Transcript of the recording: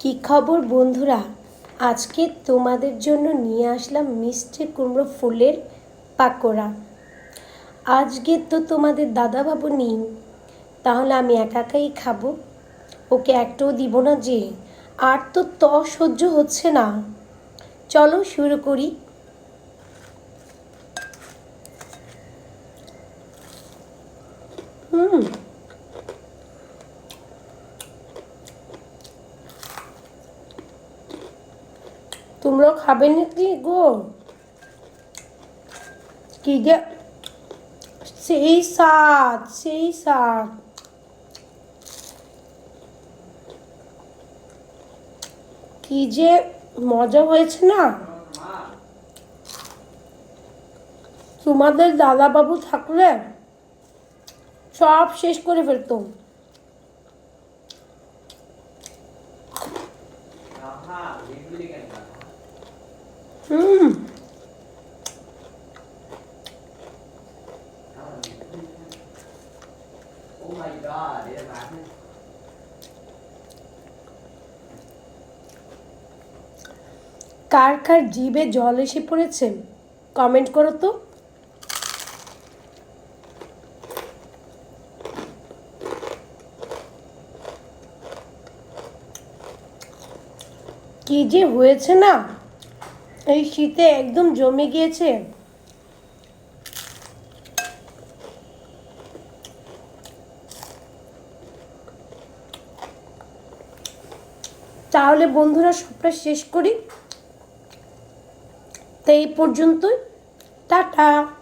কি খবর বন্ধুরা? আজকে তোমাদের জন্য নিয়ে আসলাম মিষ্টি কুমড়ো ফুলের পাকোড়া। আজকে তো তোমাদের দাদাবাবু নেই, তাহলে আমি একা একাই খাব। ওকে একটাও দিব না যে, আর তো ত সহ্য হচ্ছে না। চলো শুরু করি। হুম তোমরা খাবে নাকি গো? কি যে সেই স্বাদ সেই স্বাদ। কি যে মজা হয়েছে না? তোমাদের দাদাবাবু থাকলে সব শেষ করে ফেলতো। এটা রাখেন কার কার জিভে জল এসে পড়েছে? কমেন্ট করো তো। কি যে হয়েছে না? এই শীতে একদম জমে গিয়েছে। তাহলে বন্ধুরা সবটা শেষ করি। তো এই পর্যন্তই। টাটা।